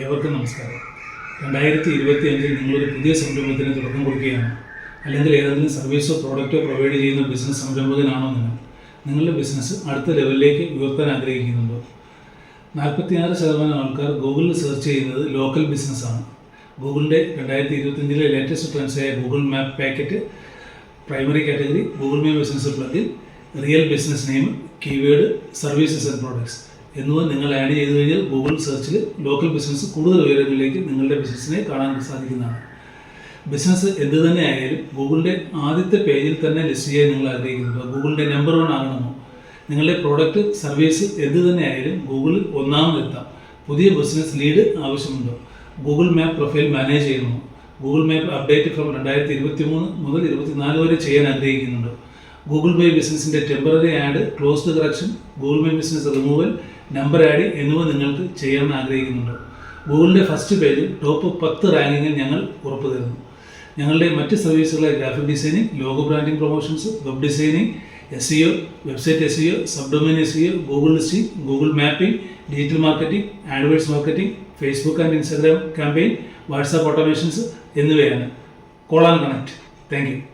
ഏവർക്കും നമസ്കാരം. രണ്ടായിരത്തി ഇരുപത്തി അഞ്ചിൽ നിങ്ങളൊരു പുതിയ സംരംഭത്തിന് തുടക്കം കൊടുക്കുകയാണ് അല്ലെങ്കിൽ ഏതെങ്കിലും സർവീസോ പ്രോഡക്റ്റോ പ്രൊവൈഡ് ചെയ്യുന്ന ബിസിനസ് സംരംഭകനാണോ നിങ്ങൾ. നിങ്ങളുടെ ബിസിനസ് അടുത്ത ലെവലിലേക്ക് ഉയർത്താൻ ആഗ്രഹിക്കുന്നുണ്ടോ? നാൽപ്പത്തിയാറ് ശതമാനം ആൾക്കാർ ഗൂഗിളിൽ സെർച്ച് ചെയ്യുന്നത് ലോക്കൽ ബിസിനസ്സാണ് ഗൂഗിളിന്റെ രണ്ടായിരത്തി ഇരുപത്തഞ്ചിലെ latest ട്രെൻഡ്സായ Google map packet primary category Google my business plugin real business name keyword services and products. എന്നിവ നിങ്ങൾ ആഡ് ചെയ്ത് കഴിഞ്ഞാൽ ഗൂഗിൾ സെർച്ചിൽ ലോക്കൽ ബിസിനസ് കൂടുതൽ ഉയരങ്ങളിലേക്ക് നിങ്ങളുടെ ബിസിനസ്സിനെ കാണാൻ സാധിക്കുന്നതാണ്. ബിസിനസ് എന്ത് തന്നെ ആയാലും ഗൂഗിളിന്റെ ആദ്യത്തെ പേജിൽ തന്നെ ലിസ്റ്റ് ചെയ്യാൻ നിങ്ങൾ ആഗ്രഹിക്കുന്നുണ്ടോ. ഗൂഗിളിന്റെ നമ്പർ വൺ ആകണമോ? നിങ്ങളുടെ പ്രോഡക്റ്റ് സർവീസ് എന്ത് തന്നെ ആയാലും ഗൂഗിളിൽ ഒന്നാമതെത്താം പുതിയ ബിസിനസ് ലീഡ് ആവശ്യമുണ്ടോ. ഗൂഗിൾ മാപ്പ് പ്രൊഫൈൽ മാനേജ് ചെയ്യണമോ? ഗൂഗിൾ മാപ്പ് അപ്ഡേറ്റ് ഫ്രം രണ്ടായിരത്തി ഇരുപത്തി മൂന്ന് മുതൽ ഇരുപത്തിനാല് വരെ ചെയ്യാൻ ആഗ്രഹിക്കുന്നുണ്ടോ. ഗൂഗിൾ മൈ ബിസിനസിന്റെ temporary add closed correction Google my business removal number add എന്നിവ നിങ്ങൾക്ക് ചെയ്യാൻ ആഗ്രഹിക്കുന്നുണ്ട്. ഗൂഗിളിന്റെ ഫസ്റ്റ് പേജിൽ ടോപ്പ് പത്ത് റാങ്കിങ്ങിൽ ഞങ്ങൾ ഉറപ്പ് തരുന്നു ഞങ്ങളുടെ മറ്റ് സർവീസുകളായ graphic designing logo branding promotions web designing SEO website SEO subdomain SEO Google listing Google mapping digital marketing AdWords marketing Facebook and Instagram campaign WhatsApp automations എന്നിവയാണ്. Call and connect thank